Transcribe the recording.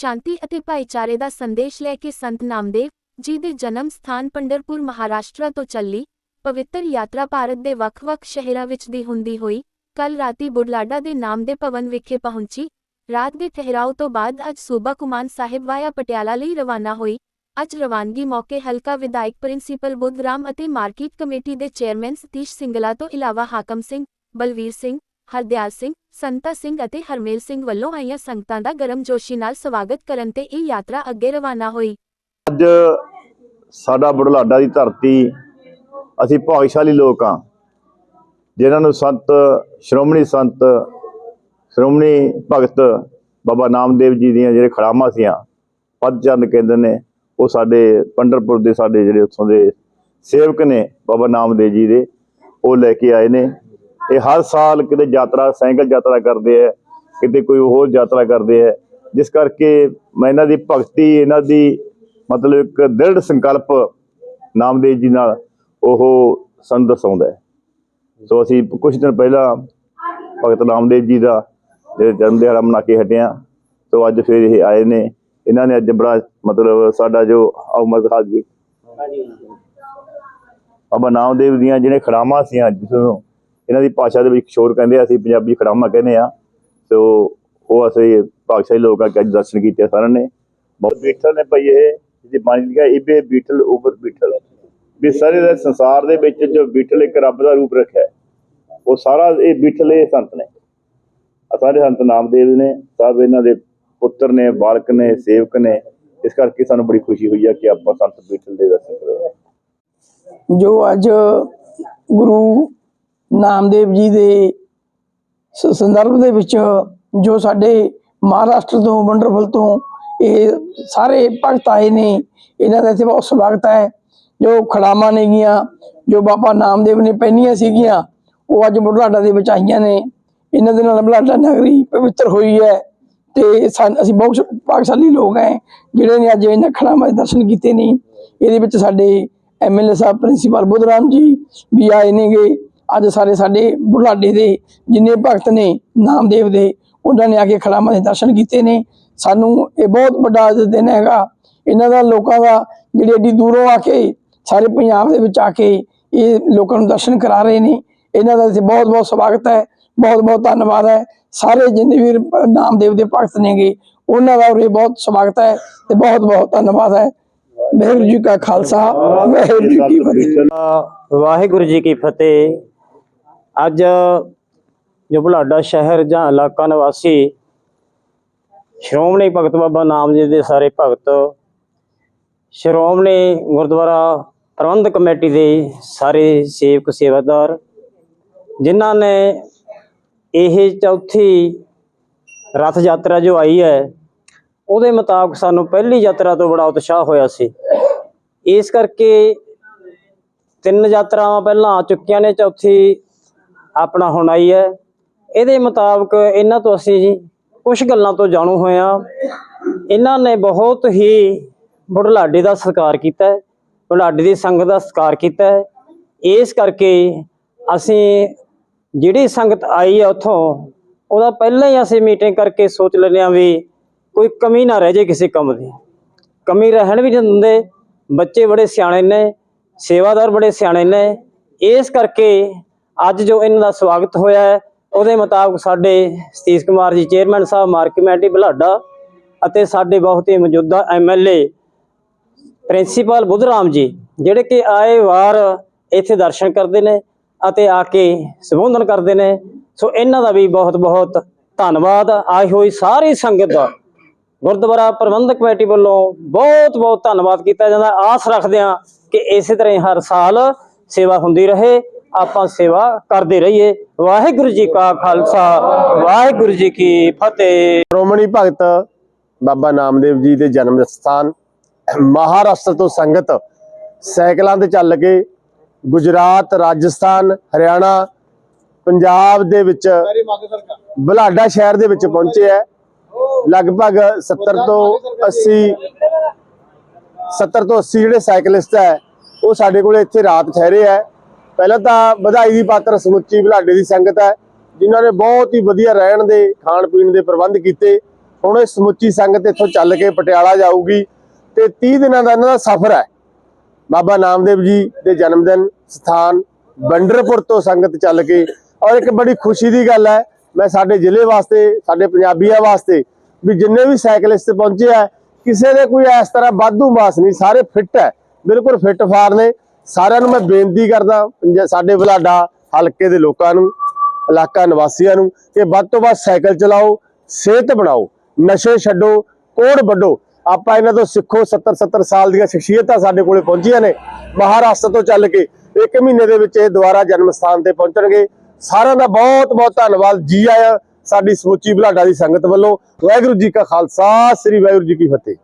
ਸ਼ਾਂਤੀ ਅਤੇ ਭਾਈਚਾਰੇ ਦਾ ਸੰਦੇਸ਼ ਲੈ ਕੇ ਸੰਤ ਨਾਮਦੇਵ ਜੀ ਦੇ ਜਨਮ ਸਥਾਨ ਪੰਡਰਪੁਰ, ਮਹਾਰਾਸ਼ਟਰ ਤੋਂ ਚੱਲੀ। ਪਵਿੱਤਰ ਯਾਤਰਾ ਭਾਰਤ ਦੇ ਵੱਖ-ਵੱਖ ਸ਼ਹਿਰਾਂ ਵਿੱਚ ਦੀ ਹੁੰਦੀ ਹੋਈ ਕੱਲ ਰਾਤੀ ਬੁਢਲਾਡਾ ਦੇ ਨਾਮ ਦੇ ਭਵਨ ਵਿਖੇ ਪਹੁੰਚੀ। ਰਾਤ ਦੇ ਠਹਿਰਾਓ ਤੋਂ ਬਾਅਦ ਅੱਜ ਸੂਬਾ ਕੁਮਾਨ ਸਾਹਿਬ ਵਾਇਆ ਪਟਿਆਲਾ ਲਈ ਰਵਾਨਾ ਹੋਈ। ਅੱਜ ਰਵਾਨਗੀ ਮੌਕੇ ਹਲਕਾ ਵਿਧਾਇਕ ਪ੍ਰਿੰਸੀਪਲ ਬੁੱਧ ਰਾਮ ਅਤੇ ਮਾਰਕੀਟ ਕਮੇਟੀ ਦੇ ਚੇਅਰਮੈਨ ਸਤੀਸ਼ ਸਿੰਗਲਾ ਤੋਂ ਇਲਾਵਾ ਹਾਕਮ ਸਿੰਘ ਬਲਵੀਰ ਸਿੰਘ ਹਰਦਿਆਲ ਸਿੰਘ, ਸੰਤਾ ਸਿੰਘ ਅਤੇ ਹਰਮੇਲ ਸਿੰਘ ਵੱਲੋਂ ਆਈਆਂ ਸੰਗਤਾਂ ਦਾ ਗਰਮਜੋਸ਼ੀ ਨਾਲ ਸਵਾਗਤ ਕਰਨ ਤੇ ਇਹ ਯਾਤਰਾ ਅੱਗੇ ਰਵਾਨਾ ਹੋਈ। ਅੱਜ ਸਾਡਾ ਬੁਢਲਾਡਾ ਦੀ ਧਰਤੀ ਅਸੀਂ ਭਾਗਸ਼ਾਲੀ ਲੋਕ ਹਾਂ, ਜਿਨ੍ਹਾਂ ਨੂੰ ਸੰਤ ਸ਼੍ਰੋਮਣੀ ਸੰਤ ਸ਼੍ਰੋਮਣੀ ਭਗਤ ਬਾਬਾ ਨਾਮਦੇਵ ਜੀ ਦੀਆਂ ਜਿਹੜੇ ਖੜਾਮਾਂ ਸੀਆਂ ਪਦਚਰਨ ਕੇਂਦਰ ਨੇ, ਉਹ ਸਾਡੇ ਪੰਡਰਪੁਰ ਦੇ ਸਾਡੇ ਜਿਹੜੇ ਉੱਥੋਂ ਦੇ ਸੇਵਕ ਨੇ ਬਾਬਾ ਨਾਮਦੇਵ ਜੀ ਦੇ, ਉਹ ਲੈ ਕੇ ਆਏ ਨੇ। ਇਹ ਹਰ ਸਾਲ ਕਿਤੇ ਯਾਤਰਾ ਸਾਈਕਲ ਯਾਤਰਾ ਕਰਦੇ ਆ ਕਿਤੇ ਕੋਈ ਹੋਰ ਯਾਤਰਾ ਕਰਦੇ ਆ। ਜਿਸ ਕਰਕੇ ਮੈਂ ਇਹਨਾਂ ਦੀ ਭਗਤੀ ਇਹਨਾਂ ਦੀ ਮਤਲਬ ਇੱਕ ਦ੍ਰਿੜ ਸੰਕਲਪ ਨਾਮਦੇਵ ਜੀ ਨਾਲ ਉਹ ਸਾਨੂੰ ਦਰਸਾਉਂਦਾ ਹੈ। ਸੋ ਅਸੀਂ ਕੁਝ ਦਿਨ ਪਹਿਲਾਂ ਭਗਤ ਨਾਮਦੇਵ ਜੀ ਦਾ ਜਿਹੜੇ ਜਨਮ ਦਿਹਾੜਾ ਮਨਾ ਕੇ ਹਟਿਆ ਸੋ ਅੱਜ ਫਿਰ ਇਹ ਆਏ ਨੇ। ਇਹਨਾਂ ਨੇ ਅੱਜ ਬੜਾ ਮਤਲਬ ਸਾਡਾ ਜੋ ਉਮਰ ਹਾਜ਼ਰੀ ਬਾਬਾ ਨਾਮਦੇਵ ਦੀਆਂ ਜਿਹੜੇ ਖੜਾਮਾਂ ਸੀਆਂ ਜਿਸ ਨੂੰ ਇਹਨਾਂ ਦੀ ਭਾਸ਼ਾ ਦੇ ਵਿੱਚ ਕਿਸ਼ੋਰ ਕਹਿੰਦੇ ਅਸੀਂ ਪੰਜਾਬੀ ਖੜਾਮਾਂ ਕਹਿੰਦੇ ਆ। ਸੋ ਉਹ ਅਸੀਂ ਭਾਗਸ਼ਾਲੀ ਲੋਕਾਂ ਅੱਜ ਦਰਸ਼ਨ ਕੀਤੇ ਸਾਰਿਆਂ ਨੇ। ਬਹੁਤ ਬੀਠਲ ਨੇ ਭਈ ਇਹ ਜਿਹਦੀ ਬਾਣੀ ਲਿਖਿਆ, ਇਬੇ ਬੀਠਲ ਉਬਰ ਬੀਠਲ। ਵੀ ਸਾਰੇ ਦੇ ਸੰਸਾਰ ਦੇ ਵਿੱਚ ਜੋ ਬੀਠਲ ਇੱਕ ਰੱਬ ਦਾ ਰੂਪ ਰੱਖਿਆ ਉਹ ਸਾਰਾ ਇਹ ਬੀਠਲ ਸੰਤ ਨੇ। ਸਾਰੇ ਸੰਤ ਨਾਮਦੇਵ ਨੇ, ਸਭ ਇਹਨਾਂ ਦੇ ਪੁੱਤਰ ਨੇ, ਬਾਲਕ ਨੇ, ਸੇਵਕ ਨੇ। ਇਸ ਕਰਕੇ ਸਾਨੂੰ ਬੜੀ ਖੁਸ਼ੀ ਹੋਈ ਹੈ ਕਿ ਆਪਾਂ ਸੰਤ ਬੀਠਲ ਦੇ ਦਰਸ਼ਨ ਕਰੇ ਜੋ ਅੱਜ ਗੁਰੂ ਨਾਮਦੇਵ ਜੀ ਦੇ ਸੰਦਰਭ ਦੇ ਵਿੱਚ ਜੋ ਸਾਡੇ ਮਹਾਰਾਸ਼ਟਰ ਤੋਂ, ਵੰਡਰਫੁਲ ਤੋਂ ਇਹ ਸਾਰੇ ਭਗਤ ਆਏ ਨੇ, ਇਹਨਾਂ ਦਾ ਇੱਥੇ ਬਹੁਤ ਸਵਾਗਤ ਹੈ। ਜੋ ਖੜਾਵਾਂ ਨੇਗੀਆਂ, ਜੋ ਬਾਬਾ ਨਾਮਦੇਵ ਨੇ ਪਹਿਨੀਆਂ ਸੀਗੀਆਂ, ਉਹ ਅੱਜ ਬੁਢਲਾਡਾ ਦੇ ਵਿੱਚ ਆਈਆਂ ਨੇ। ਇਹਨਾਂ ਦੇ ਨਾਲ ਬੁਢਲਾਡਾ ਨਗਰੀ ਪਵਿੱਤਰ ਹੋਈ ਹੈ ਤੇ ਸਾਨ- ਅਸੀਂ ਬਹੁਤ ਭਾਗਸ਼ਾਲੀ ਲੋਕ ਹੈ, ਜਿਹੜੇ ਨੇ ਅੱਜ ਇਹਨਾਂ ਖੜਾਵਾਂ ਦੇ ਦਰਸ਼ਨ ਕੀਤੇ ਨੇ। ਇਹਦੇ ਵਿੱਚ ਸਾਡੇ ਐਮਐਲਏ ਸਾਹਿਬ, ਪ੍ਰਿੰਸੀਪਲ ਬੁੱਧਰਾਮ ਜੀ ਵੀ ਆਏ ਨੇਗੇ। ਅੱਜ ਸਾਰੇ ਸਾਡੇ ਬੁਢਲਾਡੇ ਦੇ ਜਿੰਨੇ ਭਗਤ ਨੇ, ਨਾਮਦੇਵ ਦੇ, ਉਹਨਾਂ ਨੇ ਆ ਕੇ ਖੜਾਵਾਂ ਦੇ ਦਰਸ਼ਨ ਕੀਤੇ ਨੇ। ਸਾਨੂੰ ਇਹ ਬਹੁਤ ਵੱਡਾ ਦਿਨ ਹੈਗਾ। ਇਹਨਾਂ ਦਾ ਲੋਕਾਂ ਦਾ ਜਿਹੜੇ ਏਡੀ ਦੂਰੋਂ ਆ ਕੇ, ਸਾਰੇ ਪੰਜਾਬ ਦੇ ਵਿੱਚ ਆ ਕੇ ਇਹ ਲੋਕਾਂ ਨੂੰ ਦਰਸ਼ਨ ਕਰਾ ਰਹੇ ਨੇ। ਇਹਨਾਂ ਦਾ ਅਸੀਂ ਬਹੁਤ ਬਹੁਤ ਸਵਾਗਤ ਹੈ, ਬਹੁਤ ਬਹੁਤ ਧੰਨਵਾਦ ਹੈ। ਸਾਰੇ ਜਿੰਨੇ ਵੀ ਨਾਮਦੇਵ ਦੇ ਭਗਤ ਨੇਗੇ, ਉਹਨਾਂ ਦਾ ਉਰੇ ਬਹੁਤ ਸਵਾਗਤ ਹੈ ਤੇ ਬਹੁਤ ਬਹੁਤ ਧੰਨਵਾਦ ਹੈ। ਵਾਹਿਗੁਰੂ ਜੀ ਕਾ ਖਾਲਸਾ, ਵਾਹਿਗੁਰੂ ਜੀ ਕੀ ਫਤਿਹ। ਵਾਹਿਗੁਰੂ ਜੀ ਕੀ ਫਤਿਹ। ਅੱਜ ਜੋ ਬੁਲਾਡਾ ਸ਼ਹਿਰ ਜਾਂ ਇਲਾਕਾ ਨਿਵਾਸੀ ਸ਼੍ਰੋਮਣੀ ਭਗਤ ਬਾਬਾ ਨਾਮਦੇਵ ਦੇ ਸਾਰੇ ਭਗਤ, ਸ਼੍ਰੋਮਣੀ ਗੁਰਦੁਆਰਾ ਪ੍ਰਬੰਧਕ ਕਮੇਟੀ ਦੇ ਸਾਰੇ ਸੇਵਕ, ਸੇਵਾਦਾਰ, ਜਿਨ੍ਹਾਂ ਨੇ ਇਹ ਚੌਥੀ ਰਥ ਯਾਤਰਾ ਜੋ ਆਈ ਹੈ, ਉਹਦੇ ਮੁਤਾਬਕ ਸਾਨੂੰ ਪਹਿਲੀ ਯਾਤਰਾ ਤੋਂ ਬੜਾ ਉਤਸ਼ਾਹ ਹੋਇਆ ਸੀ। ਇਸ ਕਰਕੇ ਤਿੰਨ ਯਾਤਰਾਵਾਂ ਪਹਿਲਾਂ ਆ ਚੁੱਕੀਆਂ ਨੇ, ਚੌਥੀ ਆਪਣਾ ਹੁਣ ਆਈ ਹੈ। ਇਹਦੇ ਮੁਤਾਬਕ ਇਹਨਾਂ ਤੋਂ ਅਸੀਂ ਜੀ ਕੁਝ ਗੱਲਾਂ ਤੋਂ ਜਾਣੂ ਹੋਏ ਹਾਂ। ਇਹਨਾਂ ਨੇ ਬਹੁਤ ਹੀ ਬੁਢਲਾਡੇ ਦਾ ਸਤਿਕਾਰ ਕੀਤਾ ਹੈ। ਬੁਢਲਾਡੇ ਦੀ ਸੰਗਤ ਦਾ ਸਤਿਕਾਰ ਕੀਤਾ ਹੈ। ਇਸ ਕਰਕੇ ਅਸੀਂ ਜਿਹੜੀ ਸੰਗਤ ਆਈ ਹੈ ਉੱਥੋਂ, ਉਹਦਾ ਪਹਿਲਾਂ ਹੀ ਅਸੀਂ ਮੀਟਿੰਗ ਕਰਕੇ ਸੋਚ ਲੈਂਦੇ ਹਾਂ ਵੀ ਕੋਈ ਕਮੀ ਨਾ ਰਹਿ ਜੇ ਕਿਸੇ ਕੰਮ ਦੀ। ਕਮੀ ਰਹਿਣ ਵੀ ਨਹੀਂ ਦਿੰਦੇ। ਬੱਚੇ ਬੜੇ ਸਿਆਣੇ ਨੇ, ਸੇਵਾਦਾਰ ਬੜੇ ਸਿਆਣੇ ਨੇ। ਇਸ ਕਰਕੇ ਅੱਜ ਜੋ ਇਹਨਾਂ ਦਾ ਸਵਾਗਤ ਹੋਇਆ ਹੈ, ਉਹਦੇ ਮੁਤਾਬਕ ਸਾਡੇ ਸਤੀਸ਼ ਕੁਮਾਰ ਜੀ, ਚੇਅਰਮੈਨ ਸਾਹਿਬ, ਮਾਰਕੀਟ ਕਮੇਟੀ ਬੁਢਲਾਡਾ ਅਤੇ ਸਾਡੇ ਬਹੁਤ ਹੀ ਮੌਜੂਦਾ ਐਮਐਲਏ ਪ੍ਰਿੰਸੀਪਲ ਬੁੱਧਰਾਮ ਜੀ, ਜਿਹੜੇ ਕਿ ਆਏ ਵਾਰ ਇੱਥੇ ਦਰਸ਼ਨ ਕਰਦੇ ਨੇ ਅਤੇ ਆ ਕੇ ਸੰਬੋਧਨ ਕਰਦੇ ਨੇ। ਸੋ ਇਹਨਾਂ ਦਾ ਵੀ ਬਹੁਤ ਬਹੁਤ ਧੰਨਵਾਦ। ਆਈ ਹੋਈ ਸਾਰੀ ਸੰਗਤ ਦਾ ਗੁਰਦੁਆਰਾ ਪ੍ਰਬੰਧਕ ਕਮੇਟੀ ਵੱਲੋਂ ਬਹੁਤ ਬਹੁਤ ਧੰਨਵਾਦ ਕੀਤਾ ਜਾਂਦਾ। ਆਸ ਰੱਖਦੇ ਹਾਂ ਕਿ ਇਸੇ ਤਰ੍ਹਾਂ ਹੀ ਹਰ ਸਾਲ ਸੇਵਾ ਹੁੰਦੀ ਰਹੇ ਆਪਾਂ ਸੇਵਾ ਕਰਦੇ ਰਹੀਏ। ਵਾਹਿਗੁਰੂ ਜੀ ਕਾ ਖਾਲਸਾ, ਵਾਹਿਗੁਰੂ ਜੀ ਕੀ ਫਤਿਹ। ਸ਼੍ਰੋਮਣੀ ਭਗਤ ਬਾਬਾ ਨਾਮਦੇਵ ਜੀ ਦੇ ਜਨਮ ਸਥਾਨ, ਮਹਾਰਾਸ਼ਟਰ ਤੋਂ ਸੰਗਤ ਸਾਈਕਲਾਂ ਤੇ ਚੱਲ ਕੇ ਗੁਜਰਾਤ, ਰਾਜਸਥਾਨ, ਹਰਿਆਣਾ, ਪੰਜਾਬ ਦੇ ਵਿੱਚ ਬੁਢਲਾਡਾ ਸ਼ਹਿਰ ਦੇ ਵਿੱਚ ਪਹੁੰਚੇ ਹੈ। ਲਗਭਗ 70 ਤੋਂ 80 70 ਤੋਂ 80 ਜਿਹੜੇ ਸਾਈਕਲਿਸਟ ਹੈ, ਉਹ ਸਾਡੇ ਕੋਲ ਇੱਥੇ ਰਾਤ ਠਹਿਰੇ ਹੈ। ਪਹਿਲਾਂ ਤਾਂ ਵਧਾਈ ਦੀ ਪਾਤਰ ਸਮੁੱਚੀ ਬੁਢਲਾਡੇ ਦੀ ਸੰਗਤ ਹੈ, ਜਿਨ੍ਹਾਂ ਨੇ ਬਹੁਤ ਹੀ ਵਧੀਆ ਰਹਿਣ ਦੇ, ਖਾਣ ਪੀਣ ਦੇ ਪ੍ਰਬੰਧ ਕੀਤੇ। ਹੁਣ ਇਹ ਸਮੁੱਚੀ ਸੰਗਤ ਇੱਥੋਂ ਚੱਲ ਕੇ ਪਟਿਆਲਾ ਜਾਊਗੀ ਤੇ 30 ਦਿਨਾਂ ਦਾ ਇਹਨਾਂ ਦਾ ਸਫ਼ਰ ਹੈ। ਬਾਬਾ ਨਾਮਦੇਵ ਜੀ ਦੇ ਜਨਮ ਦਿਨ ਸਥਾਨ ਬੰਡਰਪੁਰ ਤੋਂ ਸੰਗਤ ਚੱਲ ਕੇ, ਔਰ ਇੱਕ ਬੜੀ ਖੁਸ਼ੀ ਦੀ ਗੱਲ ਹੈ, ਮੈਂ ਸਾਡੇ ਜ਼ਿਲ੍ਹੇ ਵਾਸਤੇ, ਸਾਡੇ ਪੰਜਾਬੀਆਂ ਵਾਸਤੇ ਵੀ ਜਿੰਨੇ ਵੀ ਸਾਈਕਲਿਸਟ ਪਹੁੰਚੇ ਆ, ਕਿਸੇ ਨੇ ਕੋਈ ਇਸ ਤਰ੍ਹਾਂ ਵਾਧੂ ਮਾਸ ਨਹੀਂ, ਸਾਰੇ ਫਿੱਟ ਹੈ, ਬਿਲਕੁਲ ਫਿੱਟ ਫਾਰ ਨੇ। ਸਾਰਿਆਂ ਨੂੰ ਮੈਂ ਬੇਨਤੀ ਕਰਦਾ, ਪੰਜ- ਸਾਡੇ ਬਲਾਡਾ ਹਲਕੇ ਦੇ ਲੋਕਾਂ ਨੂੰ, ਇਲਾਕਾ ਨਿਵਾਸੀਆਂ ਨੂੰ, ਕਿ ਵੱਧ ਤੋਂ ਵੱਧ ਸਾਈਕਲ ਚਲਾਓ, ਸਿਹਤ ਬਣਾਓ, ਨਸ਼ੇ ਛੱਡੋ, ਕੋੜ ਵੱਢੋ। ਆਪਾਂ ਇਹਨਾਂ ਤੋਂ ਸਿੱਖੋ 70 70 ਸਾਲ ਦੀਆਂ ਸ਼ਖਸੀਅਤਾਂ ਸਾਡੇ ਕੋਲੇ ਪਹੁੰਚੀਆਂ ਨੇ, ਮਹਾਰਾਸ਼ਟਰ ਤੋਂ ਚੱਲ ਕੇ ਇੱਕ ਮਹੀਨੇ ਦੇ ਵਿੱਚ ਇਹ ਦੁਬਾਰਾ ਜਨਮ ਸਥਾਨ ਤੇ ਪਹੁੰਚਣਗੇ। ਸਾਰਿਆਂ ਦਾ ਬਹੁਤ ਬਹੁਤ ਧੰਨਵਾਦ। ਜੀ ਆਇਆਂ, ਸਾਡੀ ਸਮੁੱਚੀ ਬਲਾਡਾ ਦੀ ਸੰਗਤ ਵੱਲੋਂ। ਵਾਹਿਗੁਰੂ ਜੀ ਕਾ ਖਾਲਸਾ, ਸ੍ਰੀ ਵਾਹਿਗੁਰੂ ਜੀ ਕੀ ਫਤਿਹ।